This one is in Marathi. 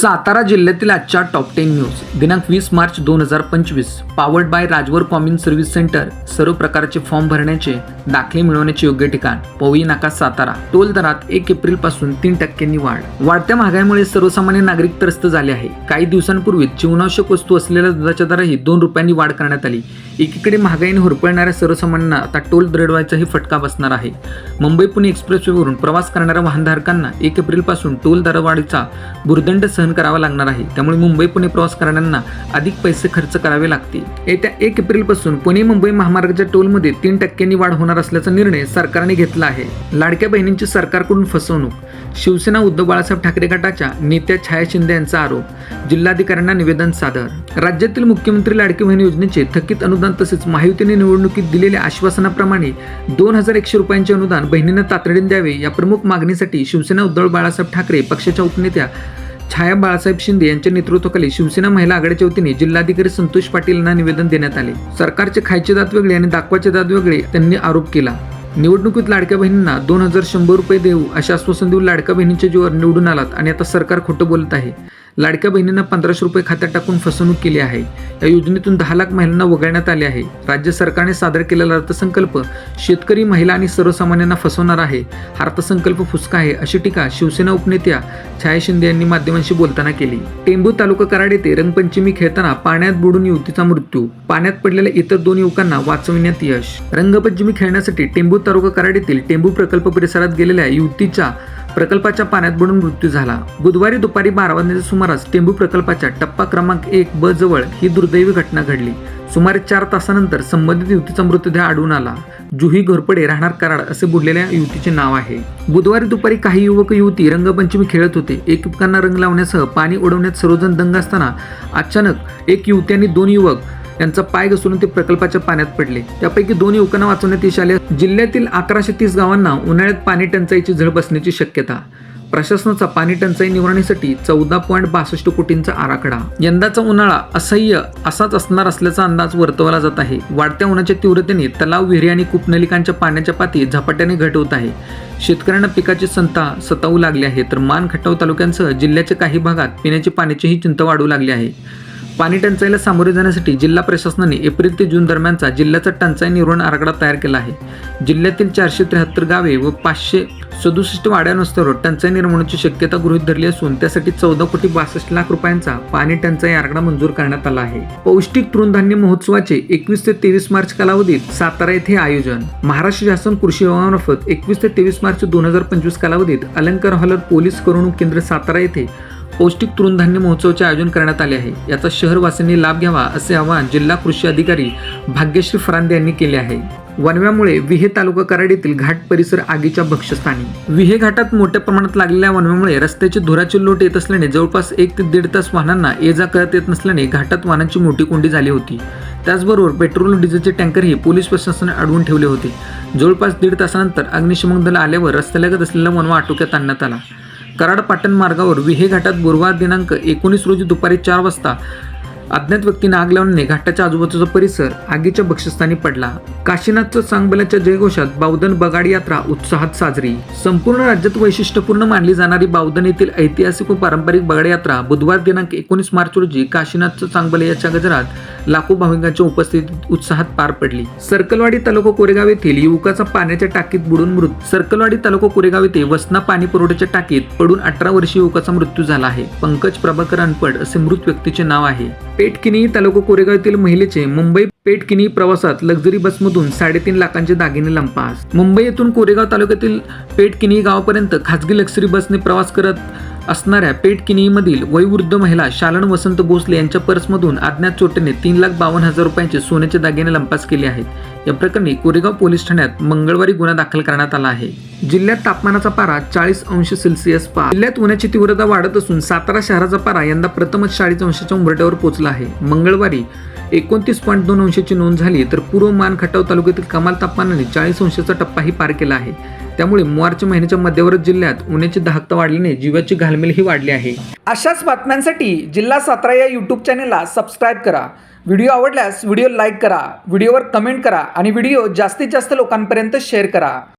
सातारा जिल्ह्यातील आजच्या टॉप टेन न्यूज दिनांक वीस मार्च दोन हजार पंचवीस. Powered by Rajwar common service centre सर्व प्रकारचे फॉर्म भरण्याचे दाखले मिळवण्याचे योग्य ठिकाण. पवई नाका सातारा. टोल दरात एक एप्रिलपासून तीन टक्क्यांनी वाढ. वाढत्या महागाईमुळे सर्वसामान्य नागरिक त्रस्त झाले आहे. काही दिवसांपूर्वी जीवनावश्यक वस्तू असलेल्या दुधाच्या दराही दोन रुपयांनी वाढ करण्यात आली. एकीकडे महागाईने होरपळणाऱ्या सर्वसामान्यांना आता टोल दरडवायचाही फटका बसणार आहे. मुंबई पुणे एक्सप्रेसवेवरून प्रवास करणाऱ्या वाहनधारकांना एक एप्रिलपासून टोल दरवाढीचा भुर्दंड सहन करावा लागणार आहे. त्यामुळे मुंबई पुणे प्रवास करणाऱ्यांना अधिक पैसे खर्च करावे लागतील. येत्या एक एप्रिलपासून पुणे मुंबई महामार्गाच्या टोलमध्ये तीन टक्क्यांनी वाढ होणार असल्याचा निर्णय सरकारने घेतला आहे. लाडक्या बहिणींची सरकारकडून फसवणूक. शिवसेना उद्धव बाळासाहेब ठाकरे गटाच्या नेत्या छाया शिंदे यांचा आरोप. जिल्हाधिकाऱ्यांना निवेदन सादर. राज्यातील मुख्यमंत्री लाडकी बहीण योजनेचे थकीत अनुदान तसेच महायुतीने निवडणुकीत दिलेल्या आश्वासनाप्रमाणे दोन हजार एकशे रुपयांचे अनुदान बहिणींना तातडीने द्यावे या प्रमुख मागणीसाठी शिवसेना उद्धव बाळासाहेब ठाकरे पक्षाच्या उपनेत्या छाया बाळासाहेब शिंदे यांच्या नेतृत्वाखाली शिवसेना महिला आघाडीच्या वतीने जिल्हाधिकारी संतोष पाटील यांना निवेदन देण्यात आले. सरकारचे खायचे दात वेगळे आणि दाखवाचे दात वेगळे त्यांनी आरोप केला. निवडणुकीत लाडक्या बहिणींना दोन हजार शंभर रुपये देऊ असे आश्वासन देऊन लाडक्या बहिणींच्या जीवावर निवडून आलात आणि आता सरकार खोटं बोलत आहे. लाडक्या बहिणींना पंधराशे रुपये खात्यात टाकून फसवणूक केली आहे. या योजनेतून दहा लाख महिलांना वगळण्यात आले आहे. राज्य सरकारने सादर केलेला अर्थसंकल्प शेतकरी महिला आणि सर्वसामान्यांना फसवणार आहे. हा अर्थसंकल्प फुसका आहे अशी टीका शिवसेना उपनेत्या छाया शिंदे यांनी माध्यमांशी बोलताना केली. टेंबू तालुका कराड येथे रंगपंचमी खेळताना पाण्यात बुडून युवतीचा मृत्यू. पाण्यात पडलेल्या इतर दोन युवकांना वाचविण्यात यश. रंगपंचमी खेळण्यासाठी टेंबू तालुका कराड येथील टेंबू प्रकल्प परिसरात गेलेल्या युवतीच्या प्रकल्पाच्या पाण्यात बुडून मृत्यू झाला. बुधवारी दुपारी बारा वाजण्याच्या सुमारास टेंबू प्रकल्पाच्या टप्पा क्रमांक एक ब जवळ ही दुर्दैवी घटना घडली. सुमारे चार तासानंतर संबंधित युवतीचा मृतदेह आढळून आला. जुही घोरपडे राहणार कराड असे बुडलेल्या युवतीचे नाव आहे. बुधवारी दुपारी काही युवक युवती रंगपंचमी खेळत होते. एकमेकांना रंग लावण्यासह पाणी उडवण्यात सर्वजण दंग असताना अचानक एक युवती आणि दोन युवक यांचा पाय घसरून ते प्रकल्पाच्या पाण्यात पडले. त्यापैकी दोन युवकांना वाचवण्यात यश आले. जिल्ह्यातील अकराशे तीस गावांना उन्हाळ्यात पाणी टंचाईची झळ बसण्याची शक्यता. प्रशासनाचा पाणी टंचाई निवारणीसाठी चौदा पॉईंट बासष्ट कोटींचा आराखडा. यंदाचा उन्हाळा असह्य असाच असणार असल्याचा अंदाज वर्तवला जात आहे. वाढत्या उन्हाच्या तीव्रतेने तलाव विहिरी आणि कूपनलिकांच्या पाण्याच्या पाती झपाट्याने घट होत आहे. शेतकऱ्यांना पिकाची संता सतावू लागली आहे तर मान खटाव तालुक्यांसह जिल्ह्याच्या काही भागात पिण्याच्या पाण्याचीही चिंता वाढू लागली आहे. पाणी टंचाईला सामोरे जाण्यासाठी जिल्हा प्रशासनाने एप्रिल ते जून दरम्यानचा जिल्ह्याचा टंचाई निवारण आराखडा तयार केला आहे. जिल्ह्यातील चारशे त्र्याहत्तर गावे व पाचशे सदुसष्ट वाड्यानुसार टंचाई निर्माणाची शक्यता गृहीत धरली असून त्यासाठी चौदा कोटी बासष्ट लाख रुपयांचा पाणी टंचाई आराखडा मंजूर करण्यात आला आहे. पौष्टिक तृणधान्य महोत्सवाचे एकवीस ते तेवीस मार्च कालावधीत सातारा येथे आयोजन. महाराष्ट्र शासन कृषी विभागामार्फत एकवीस ते तेवीस मार्च दोन हजार पंचवीस कालावधीत अलंकार हॉलर पोलीस करुणूक केंद्र सातारा येथे पौष्टिक तृणधान्य महोत्सवाचे आयोजन करण्यात आले आहे. याचा शहरवासींनी लाभ घ्यावा असे आवाहन जिल्हा कृषी अधिकारी भाग्यश्री फरांदे यांनी केले आहे. वनव्यामुळे विहे तालुका कराड येथील घाट परिसर आगीच्या भक्ष्यस्थानी. विहे घाटात मोठ्या प्रमाणात लागलेल्या वनव्यामुळे रस्त्याची धुराची लोट येत असल्याने जवळपास एक ते दीड तास वाहनांना ये जा करत येत नसल्याने घाटात वाहनांची मोठी कोंडी झाली होती. त्याचबरोबर पेट्रोल डिझेलचे टँकरही पोलीस प्रशासनाने अडवून ठेवले होते. जवळपास दीड तासानंतर अग्निशमन दल आल्यावर रस्त्यालगत असलेला वनवा आटोक्यात आणण्यात आला. कराड पाटण मार्गावर विहे घाटात गुरुवार दिनांक एकोणीस रोजी दुपारी चार वाजता अज्ञात व्यक्तीने आग लावल्याने घाटाच्या आजूबाजूचा परिसर आगीच्या बक्षस्थानी पडला. काशीनाथच्या सांगबलाच्या जयघोषात बावधन बगाड यात्रा उत्साहात साजरी. संपूर्ण राज्यात वैशिष्ट्यपूर्ण मानली जाणारी बावधन येथील ऐतिहासिक व पारंपरिक बगाड यात्रा बुधवार दिनांक एकोणीस मार्च रोजी काशीनाथचं चांगबल याच्या गजरात लाखो भाविकांच्या उपस्थितीत उत्साहात पार पडली. सर्कलवाडी तालुका कोरेगाव येथील युवकाचा पाण्याच्या टाकीत बुडून मृत. सर्कलवाडी तालुका कोरेगाव येथे वसना पाणी पुरवठ्याच्या टाकीत पडून अठरा वर्षीय युवकाचा मृत्यू झाला आहे. पंकज प्रभाकर अनपड असे मृत व्यक्तीचे नाव आहे. पेटकिनी तालुका कोरेगाव येथील महिलेचे मुंबई पेटकिनी प्रवासात लक्झरी बसमधून साडेतीन लाखांचे दागिने लंपास. मुंबई येथून कोरेगाव तालुक्यातील पेटकिनी गावापर्यंत खासगी लक्झरी बसने प्रवास करत असणाऱ्या पेटकिनीमधील वयोवृद्ध महिला शालन वसंत भोसले यांच्या पर्समधून अज्ञात चोटेने तीन लाख बावन्न हजार रुपयांचे सोन्याचे दागिने लंपास केले आहेत. या प्रकरणी कोरेगाव पोलीस ठाण्यात मंगळवारी गुन्हा दाखल करण्यात आला आहे. जिल्ह्यात तापमानाचा पारा चाळीस अंश सेल्सिअस पार जिल्ह्यात उन्हाची तीव्रता वाढत असून सातारा शहराचा पारा यंदा प्रथमच चाळीस अंशाच्या उंबरट्यावर पोहोचला आहे. मंगळवारी एकोणतीस पॉईंट दोन अंशाची नोंद झाली तर पूर्व मान खटाव तालुक्यातील कमाल तापमानाने चाळीस अंशाचा टप्पाही पार केला आहे. त्यामुळे मार्च महिन्याच्या मध्यावरच जिल्ह्यात उन्हाची दाहकता वाढल्याने जीवाची घालमेलही वाढली आहे. अशाच बातम्यांसाठी जिल्हा सातारा या यूट्यूब चॅनेलला सबस्क्राईब करा. व्हिडिओ आवडल्यास व्हिडिओ लाईक करा व्हिडिओवर कमेंट करा आणि व्हिडिओ जास्तीत जास्त लोकांपर्यंत शेअर करा.